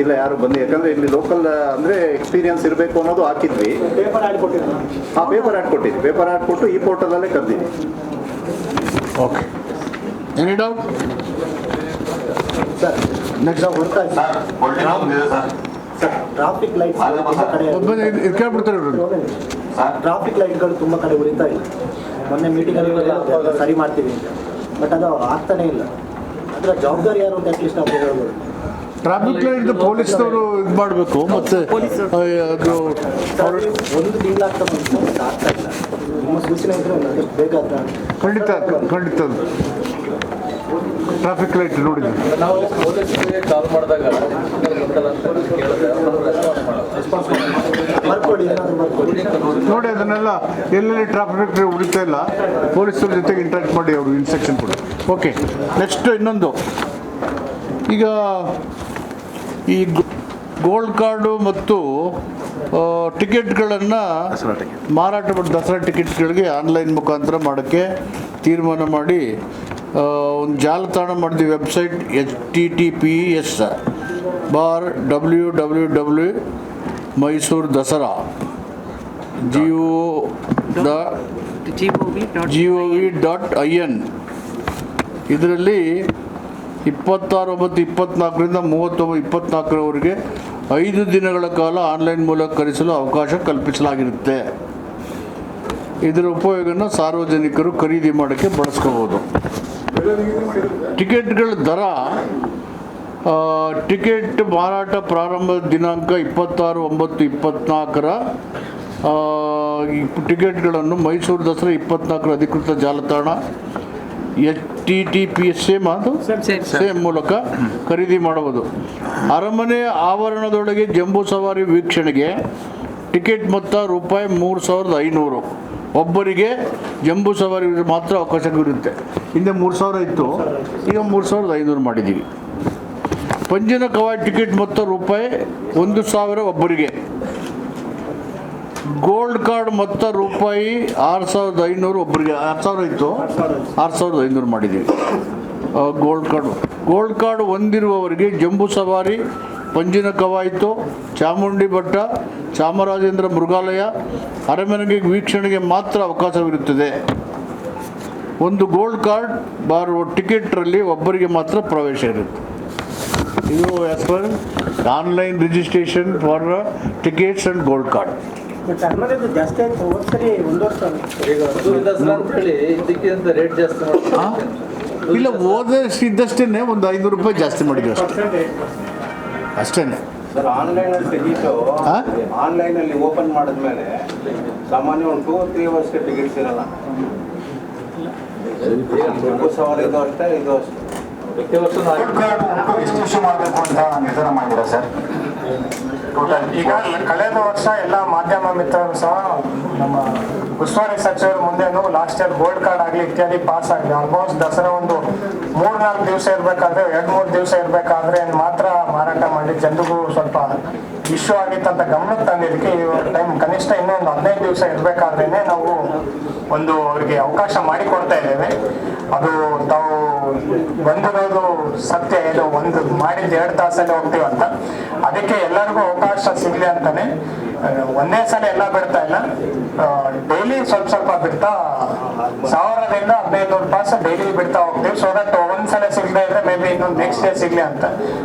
ಇಲ್ಲ? ಯಾರು ಬಂದು ಯಾಕಂದ್ರೆ ಇಲ್ಲಿ ಲೋಕಲ್ ಅಂದ್ರೆ ಎಕ್ಸ್ಪೀರಿಯನ್ಸ್ ಇರಬೇಕು ಅನ್ನೋದು ಹಾಕಿದ್ವಿ. ಪೇಪರ್ ಆಡಿ ಕೊಟ್ಟಿಲ್ಲ ಆ ಪೇಪರ್ ಆಡ್ ಕೊಟ್ಟಿದ್ವಿ. ಪೇಪರ್ ಆಡ್ ಕೊಟ್ಟು ಈ ಪೋರ್ಟಲಲ್ಲೇ ಕರೆದಿದ್ವಿ okay any doubt sir next ಇದೆ. ಸರ್ ಟ್ರಾಫಿಕ್ ಲೈಟ್ ಟ್ರಾಫಿಕ್ ಲೈಟ್ಗಳು ತುಂಬಾ ಕಡೆ ಉರಿತಾ ಇಲ್ಲ ಮೊನ್ನೆ ಮೀಟಿಂಗಲ್ಲಿ ಸರಿ ಮಾಡ್ತೀವಿ ಅಂತ. ಬಟ್ ಅದು ಆಗ್ತಾನೇ ಇಲ್ಲ. ಅದರ ಜವಾಬ್ದಾರಿ ಯಾರು ಅಂತ ಅಟ್ಲೀಸ್ಟ್ ನಾವು ಹೇಳ್ಬೋದು ಟ್ರಾಫಿಕ್ ಲೈಟ್ ಪೊಲೀಸ್ನವರು ಇದು ಮಾಡಬೇಕು ಮತ್ತೆ ಅದು ಒಂದು ತಿಂಗಳಾಗ್ತಾ ಬಂತು ಆಗ್ತಾ ಇಲ್ಲ. ನಿಮ್ಮ ಸೂಚನೆ ಇದ್ರೆ ಬೇಗ ಖಂಡಿತ ಖಂಡಿತ. ಟ್ರಾಫಿಕ್ ಲೈಟ್ ನೋಡಿದ್ವಿ ನಾವು ಕಾಲ್ ಮಾಡಿದಾಗ ನೋಡಿ ಅದನ್ನೆಲ್ಲ ಎಲ್ಲೆಲ್ಲಿ ಟ್ರಾಫಿಕ್ ಉಳಿತಾ ಇಲ್ಲ ಪೊಲೀಸರ ಜೊತೆಗೆ ಇಂಟ್ರಾಕ್ಟ್ ಮಾಡಿ ಅವರು ಇನ್ಸ್ಟ್ರಕ್ಷನ್ ಕೊಡಿ. ಓಕೆ ನೆಕ್ಸ್ಟ್ ಇನ್ನೊಂದು. ಈಗ ಈ ಗೋಲ್ಡ್ ಕಾರ್ಡು ಮತ್ತು ಟಿಕೆಟ್ಗಳನ್ನು ಮಾರಾಟ ಮಾಡಿ ದಸರಾ ಟಿಕೆಟ್ಗಳಿಗೆ ಆನ್ಲೈನ್ ಮುಖಾಂತರ ಮಾಡೋಕ್ಕೆ ತೀರ್ಮಾನ ಮಾಡಿ ಒಂದು ಜಾಲತಾಣ ಮಾಡಿದ್ವಿ website H T T P S bar W W W Mysuru Dasara. G O G O V dot I N ಇದರಲ್ಲಿ ಇಪ್ಪತ್ತಾರು ಒಂಬತ್ತು ಇಪ್ಪತ್ನಾಲ್ಕರಿಂದ ಮೂವತ್ತೊಂಬತ್ತು ಇಪ್ಪತ್ನಾಲ್ಕರವರೆಗೆ ಐದು ದಿನಗಳ ಕಾಲ ಆನ್ಲೈನ್ ಮೂಲಕ ಕರೆಸಲು ಅವಕಾಶ ಕಲ್ಪಿಸಲಾಗಿರುತ್ತೆ. ಇದರ ಉಪಯೋಗನ ಸಾರ್ವಜನಿಕರು ಖರೀದಿ ಮಾಡೋಕ್ಕೆ ಬಳಸ್ಕೋಬೋದು. ಟಿಕೆಟ್ಗಳ ದರ ಟಿಕೆಟ್ ಮಾರಾಟ ಪ್ರಾರಂಭದ ದಿನಾಂಕ ಇಪ್ಪತ್ತಾರು ಒಂಬತ್ತು ಇಪ್ಪತ್ನಾಲ್ಕರ ಟಿಕೆಟ್ಗಳನ್ನು ಮೈಸೂರು ದಸರಾ ಇಪ್ಪತ್ನಾಲ್ಕರ ಅಧಿಕೃತ ಜಾಲತಾಣ H T T P S same ಅದು ಸೇಮ್ ಮೂಲಕ ಖರೀದಿ ಮಾಡಬಹುದು ಅರಮನೆ ಆವರಣದೊಳಗೆ ಜಂಬೂ ಸವಾರಿ ವೀಕ್ಷಣೆಗೆ ಟಿಕೆಟ್ ಮೊತ್ತ ರೂಪಾಯಿ ಮೂರು ಸಾವಿರದ ಐನೂರು. ಒಬ್ಬರಿಗೆ ಜಂಬೂ ಸವಾರಿ ಮಾತ್ರ ಅವಕಾಶವಿರುತ್ತೆ ಹಿಂದೆ ಮೂರು ಸಾವಿರ ಇತ್ತು, ಈಗ ಮೂರು ಸಾವಿರದ ಐನೂರು ಮಾಡಿದ್ದೀವಿ. ಪಂಜಿನ ಕವಾಯ್ ಟಿಕೆಟ್ ಮೊತ್ತ ರೂಪಾಯಿ ಒಂದು ಸಾವಿರ ಒಬ್ಬರಿಗೆ. ಗೋಲ್ಡ್ ಕಾರ್ಡ್ ಮೊತ್ತ ರೂಪಾಯಿ ಆರು ಸಾವಿರದ ಐನೂರು ಒಬ್ಬರಿಗೆ. ಆರು ಸಾವಿರ ಇತ್ತು, ಆರು ಸಾವಿರದ ಐನೂರು ಮಾಡಿದ್ದೀವಿ. ಗೋಲ್ಡ್ ಕಾರ್ಡು, ಗೋಲ್ಡ್ ಕಾರ್ಡ್ ಹೊಂದಿರುವವರಿಗೆ ಜಂಬೂ ಸವಾರಿ ಪಂಜಿನ ಕವಾಯಿತು ಚಾಮುಂಡಿ ಬೆಟ್ಟ ಚಾಮರಾಜೇಂದ್ರ ಮೃಗಾಲಯ ಅರಮನೆಗೆ ವೀಕ್ಷಣೆಗೆ ಮಾತ್ರ ಅವಕಾಶವಿರುತ್ತದೆ. ಒಂದು ಗೋಲ್ಡ್ ಕಾರ್ಡ್ ಬಾರುವ ಟಿಕೆಟ್ರಲ್ಲಿ ಒಬ್ಬರಿಗೆ ಮಾತ್ರ ಪ್ರವೇಶ ಇರುತ್ತೆ. ಇದು as per online registration for tickets and gold card ಜಾಸ್ತಿ ಆಯ್ತು ಸರಿ ರೇಟ್ ಜಾಸ್ತಿ ಇಲ್ಲ ಹೋದಷ್ಟು ಇದ್ದಷ್ಟೇ ಒಂದು ಐನೂರು ರೂಪಾಯಿ ಜಾಸ್ತಿ ಮಾಡಿದ್ರು ಅಷ್ಟೇ. ಅಷ್ಟೇ ಸರ್ ಆನ್ಲೈನಲ್ಲಿ ಟಿಕೆಟು? ಆನ್ಲೈನಲ್ಲಿ ಓಪನ್ ಮಾಡಿದ್ಮೇಲೆ ಸಾಮಾನ್ಯ ಒಂದು ಟೂ ತ್ರೀ ಅವರ್ಸ್ಗೆ ಟಿಕೆಟ್ಸ್ ಇರಲ್ಲ. ಜಂಬೂ ಸವಾರಿ ಇದು ಅಷ್ಟೇ ಇದು ಅಷ್ಟೇ. ಪ್ರತಿ ವರ್ಷ ಇಶ್ಯೂ ಮಾಡಬೇಕು ಅಂತ ನಿರ್ಧಾರ ಮಾಡಿದೆ ಸರ್ ಟೋಟಲ್ ಈಗ ಕಳೆದ ವರ್ಷ ಎಲ್ಲ ಮಾಧ್ಯಮ ಮಿತ್ರರು ಸಹ ನಮ್ಮ ಉಸ್ತುವಾರಿ ಸಚಿವರು ಮುಂದೆನೂ ಲಾಸ್ಟ್ ಇಯರ್ ಗೋಲ್ಡ್ ಕಾರ್ಡ್ ಆಗಲಿ ಇತ್ಯಾದಿ ಪಾಸ್ ಆಗಲಿ ಆಲ್ಮೋಸ್ಟ್ ದಸರಾ ಒಂದು ಮೂರು ನಾಲ್ಕು ದಿವಸ ಇರಬೇಕಾದ್ರೆ ಎರಡು ಮೂರು ದಿವಸ ಇರಬೇಕಾದ್ರೆ ಮಾತ್ರ ಮಾರಾಟ ಮಾಡಿ ಜನರಿಗೂ ಸ್ವಲ್ಪ ಇಶ್ಯೂ ಆಗಿತ್ತು ಅಂತ ಗಮನಕ್ಕೆ ತಂದಿದ್ದಕ್ಕೆ ಈ ಟೈಮ್ ಕನಿಷ್ಠ ಇನ್ನೊಂದು ಹದಿನೈದು ದಿವಸ ಇರಬೇಕಾದ್ರೇನೆ ನಾವು ಒಂದು ಅವರಿಗೆ ಅವಕಾಶ ಮಾಡಿಕೊಡ್ತಾ ಇದ್ದೇವೆ. ಅದು ತಾವು ಬಂದಿರೋದು ಸತ್ಯ ಏನು ಒಂದು ಮಾಡಿದ್ದು ಎರಡು ತಾಸಲ್ಲಿ ಹೋಗ್ತೀವಂತ ಅದಕ್ಕೆ ಎಲ್ಲರಿಗೂ ಅವಕಾಶ ಸಿಗಲಿ ಅಂತಾನೆ ಒಂದೇ ಸಲ ಎಲ್ಲ ಬಿಡ್ತಾ ಇಲ್ಲ. ಡೈಲಿ ಸ್ವಲ್ಪ ಸ್ವಲ್ಪ ಬಿಡ್ತಾ ಸಾವಿರದಿಂದ ಹದಿನೈದು ನೂರು ಪಾಸ್ ಡೈಲಿ ಬಿಡ್ತಾ ಹೋಗ್ತೀವಿ. ಸೊ ದಟ್ ಒಂದ್ಸಲ ಸಿಗದೆ ಇದ್ರೆ ಮೇ ಬಿ ಇನ್ನೊಂದು ನೆಕ್ಸ್ಟ್ ಡೇ ಸಿಗ್ಲಿ ಅಂತ.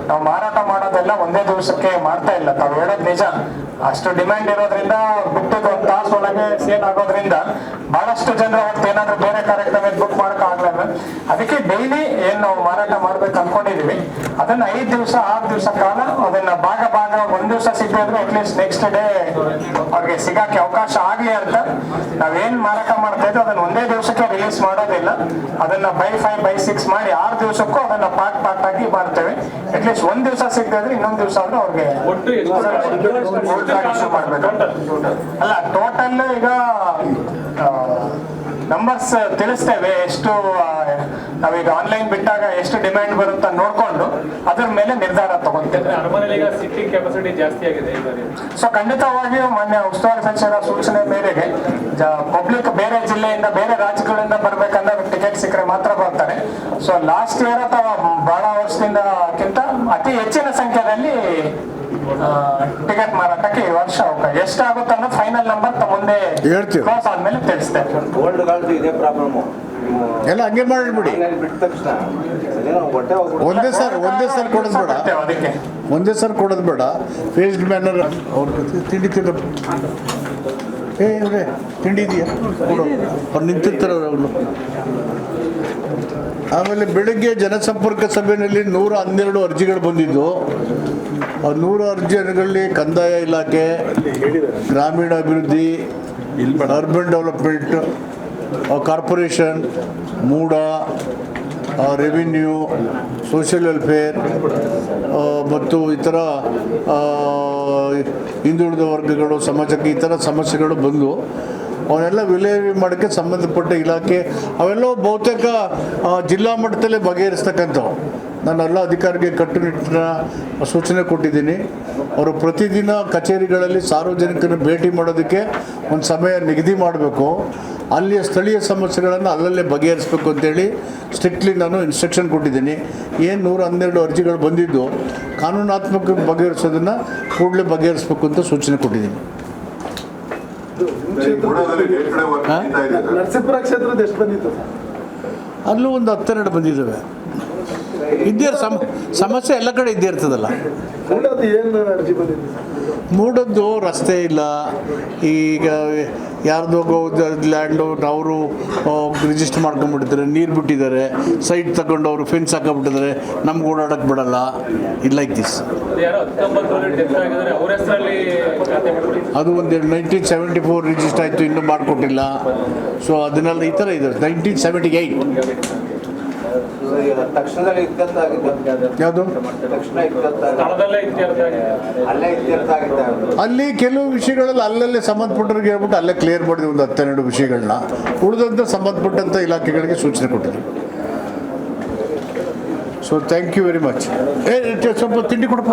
ನಾವು ಮಾರಾಟ ಮಾಡೋದೆಲ್ಲ ಒಂದೇ ದಿವಸಕ್ಕೆ ಮಾಡ್ತಾ ಇಲ್ಲ. ತಾವು ಹೇಳೋದು ನಿಜ. ಅಷ್ಟು ಡಿಮ್ಯಾಂಡ್ ಇರೋದ್ರಿಂದ ಬಿಟ್ಟಿದ್ದು ಒಂದು ತಾಸು ಒಳಗೆ ಸೇಲ್ ಆಗೋದ್ರಿಂದ ಬಹಳಷ್ಟು ಜನರು ಅವತ್ತು ಏನಾದ್ರು ಬೇರೆ ಕಾರ್ಯಕ್ರಮ ಬುಕ್ ಮಾಡಕ್ ಆಗ್ಲಿಲ್ಲ. ಅದಕ್ಕೆ ಡೈಲಿ ಏನ್ ನಾವು ಮಾರಾಟ ಮಾಡ್ಬೇಕು ಅನ್ಕೊಂಡಿದೀವಿ. ಅದನ್ನ ಐದ್ ದಿವಸ ಆರು ದಿವಸ ಕಾಲ ಅದನ್ನ ಭಾಗ ಭಾಗ ಒಂದ್ ದಿವಸ ಅಟ್ಲೀಸ್ಟ್ ನೆಕ್ಸ್ಟ್ ಡೇ ಅವ್ರಿಗೆ ಸಿಗಕ್ಕೆ ಅವಕಾಶ ಆಗ್ಲಿ ಅಂತ ನಾವೇನ್ ಮಾರಾಟ ಮಾಡ್ತಾ ಇದ್ವಿ ಅದನ್ನ ಒಂದೇ ದಿವಸಕ್ಕೆ ರಿಲೀಸ್ ಮಾಡೋದಿಲ್ಲ. ಅದನ್ನ ಬೈ ಫೈವ್ ಬೈ ಸಿಕ್ಸ್ ಮಾಡಿ ಆರು ದಿವಸಕ್ಕೂ ಅದನ್ನ ಪಾರ್ಟ್ ಪಾರ್ಟ್ ಆಗಿ ಮಾಡ್ತೇವೆ ಅಟ್ಲೀಸ್ಟ್ ಒಂದ್ ದಿವಸ ಸಿಗದೆ ಇದ್ರೆ ಇನ್ನೊಂದ್ ದಿವಸ ಆದ್ರೂ ಅವ್ರಿಗೆ ಅಲ್ಲ ಟೋಟಲ್ ಈಗ ನಂಬರ್ಸ್ ತಿಳಿಸ್ತೇವೆ ಎಷ್ಟು ನಾವೀಗ ಆನ್ಲೈನ್ ಬಿಟ್ಟಾಗ ಎಷ್ಟು ಡಿಮ್ಯಾಂಡ್ ಬರುತ್ತ ನೋಡ್ಕೊಂಡು ಅದ್ರ ಮೇಲೆ ನಿರ್ಧಾರ ತಗೊಂತೇವೆ ಸೊ ಖಂಡಿತವಾಗಿಯೂ ಮೊನ್ನೆ ಉಸ್ತುವಾರಿ ಸಚಿವರ ಸೂಚನೆ ಮೇರೆಗೆ ಪಬ್ಲಿಕ್ ಬೇರೆ ಜಿಲ್ಲೆಯಿಂದ ಬೇರೆ ರಾಜ್ಯಗಳಿಂದ ಬರ್ಬೇಕಂದ್ರೆ ಟಿಕೆಟ್ ಸಿಕ್ಕರೆ ಮಾತ್ರ ಬರ್ತಾರೆ. ಸೊ ಲಾಸ್ಟ್ ಇಯರ್ ಅಥವಾ ಬಹಳ ವರ್ಷದಿಂದಕ್ಕಿಂತ ಅತಿ ಹೆಚ್ಚಿನ ಸಂಖ್ಯೆಯಲ್ಲಿ ಟಿಕೆಟ್ ಮಾರಾಟಕ್ಕೆ ಈ ವರ್ಷ ಎಷ್ಟು ಎಷ್ಟಾಗುತ್ತೆ ಅನ್ನೋ ಫೈನಲ್ ನಂಬರ್ ಮುಂದೆ ಹೇಳ್ತೀವಿ. ಕ್ರಾಸ್ ಆದ್ಮೇಲೆ ತಿಳಿಸ್ತೇವೆ. ಓಲ್ಡ್ ಕಾರ್ಡ್ ಇದೇ ಪ್ರಾಬ್ಲಮ್ ಎಲ್ಲ ಹಂಗೆ ಮಾಡಿಬಿಡಿ ಒಂದೇ ಸರ್ ಒಂದೇ ಸರ್ ಕೊಡೋದು ಬೇಡ. ಒಂದೇ ಸರ್ ಕೊಡೋದು ಬೇಡ. ಫೇಸ್ಡ್ ಮ್ಯಾನರ್ ಅವ್ರ ತಿಂಡಿ ತಿಂದ. ಏ ಇವ್ರೆ ತಿಂಡಿ ಇದೆಯಾ? ಕೊಡು. ಅವ್ರು ನಿಂತಿರ್ತಾರ ಅವರು. ಆಮೇಲೆ ಬೆಳಗ್ಗೆ ಜನಸಂಪರ್ಕ ಸಭೆಯಲ್ಲಿ ನೂರ ಹನ್ನೆರಡು ಅರ್ಜಿಗಳು ಬಂದಿದ್ದು. ಆ ನೂರು ಅರ್ಜಿಗಳಲ್ಲಿ ಕಂದಾಯ ಇಲಾಖೆ, ಗ್ರಾಮೀಣಾಭಿವೃದ್ಧಿ urban development corporation MUDA revenue social welfare ಮತ್ತು ಇತರ ಹಿಂದುಳಿದ ವರ್ಗಗಳು, ಸಮಾಜಕ್ಕೆ ಈ ಥರ ಸಮಸ್ಯೆಗಳು ಬಂದು ಅವನ್ನೆಲ್ಲ ವಿಲೇವಾರಿ ಮಾಡೋಕ್ಕೆ ಸಂಬಂಧಪಟ್ಟ ಇಲಾಖೆ ಅವೆಲ್ಲವೂ ಬಹುತೇಕ ಜಿಲ್ಲಾ ಮಟ್ಟದಲ್ಲೇ ಬಗೆಹರಿಸ್ತಕ್ಕಂಥವು. ನಾನು ಎಲ್ಲ ಅಧಿಕಾರಿಗೆ ಕಟ್ಟುನಿಟ್ಟಿನ ಸೂಚನೆ ಕೊಟ್ಟಿದ್ದೀನಿ. ಅವರು ಪ್ರತಿದಿನ ಕಚೇರಿಗಳಲ್ಲಿ ಸಾರ್ವಜನಿಕರನ್ನು ಭೇಟಿ ಮಾಡೋದಕ್ಕೆ ಒಂದು ಸಮಯ ನಿಗದಿ ಮಾಡಬೇಕು. ಅಲ್ಲಿಯ ಸ್ಥಳೀಯ ಸಮಸ್ಯೆಗಳನ್ನು ಅಲ್ಲಲ್ಲೇ ಬಗೆಹರಿಸಬೇಕು ಅಂತೇಳಿ ಸ್ಟ್ರಿಕ್ಟ್ಲಿ ನಾನು ಇನ್ಸ್ಟ್ರಕ್ಷನ್ ಕೊಟ್ಟಿದ್ದೀನಿ. ಏನು ನೂರ ಹನ್ನೆರಡು ಅರ್ಜಿಗಳು ಬಂದಿದ್ದು ಕಾನೂನಾತ್ಮಕ ಬಗೆಹರಿಸೋದನ್ನು ಕೂಡಲೇ ಬಗೆಹರಿಸ್ಬೇಕು ಅಂತ ಸೂಚನೆ ಕೊಟ್ಟಿದ್ದೀನಿ. ಅಲ್ಲೂ ಒಂದು ಹತ್ತೆರಡು ಬಂದಿದ್ದಾವೆ. ಇದ್ದೇ ಸಮ ಸಮಸ್ಯೆ ಎಲ್ಲ ಕಡೆ ಇದ್ದೇ ಇರ್ತದಲ್ಲ. ಮೂಡದ್ದು ರಸ್ತೆ ಇಲ್ಲ. ಈಗ ಯಾರ್ದೋ ಲ್ಯಾಂಡು ಅವರು ರಿಜಿಸ್ಟರ್ ಮಾಡ್ಕೊಂಡ್ಬಿಟ್ಟಿದ್ದಾರೆ ನೀರು ಬಿಟ್ಟಿದ್ದಾರೆ ಸೈಟ್ ತಗೊಂಡು ಅವರು ಫೆನ್ಸ್ ಹಾಕೊಂಡ್ಬಿಟ್ಟಿದ್ದಾರೆ ನಮ್ಗೆ ಓಡಾಡಕ್ಕೆ ಬಿಡಲ್ಲ. ಇಲ್ಲ ಲೈಕ್ ದಿಸ್ ಅದು ಒಂದು ನೈನ್ಟೀನ್ ಸೆವೆಂಟಿ ಫೋರ್ ರಿಜಿಸ್ಟರ್ ಆಯಿತು ಇನ್ನೂ ಮಾಡಿಕೊಟ್ಟಿಲ್ಲ. ಸೊ ಅದನ್ನೆಲ್ಲ ಈ ಥರ ಇದೆ ನೈನ್ಟೀನ್ ಸೆವೆಂಟಿ ಏಯ್ಟ್ ತಕ್ಷಣದಲ್ಲಿ ಇತ್ಯರ್ಥ ಆಗಿದೆ ಯಾವುದು? ತಕ್ಷಣ ಇತ್ಯರ್ಥ ಅಲ್ಲೇ ಇತ್ಯರ್ಥ ಆಗಿದೆ. ಅಲ್ಲಿ ಕೆಲವು ವಿಷಯಗಳಲ್ಲಿ ಅಲ್ಲಲ್ಲೇ ಸಂಬಂಧಪಟ್ಟರಿಗೆ ಹೇಳ್ಬಿಟ್ಟು ಅಲ್ಲೇ ಕ್ಲಿಯರ್ ಮಾಡಿದ್ವಿ ಒಂದು ಹತ್ತೆರಡು ವಿಷಯಗಳನ್ನ. ಉಳಿದಂತೆ ಸಂಬಂಧಪಟ್ಟಂಥ ಇಲಾಖೆಗಳಿಗೆ ಸೂಚನೆ ಕೊಟ್ಟಿದ್ವಿ. So thank you very much ಏ ಸ್ವಲ್ಪ ತಿಂಡಿ ಕೊಡಪ್ಪ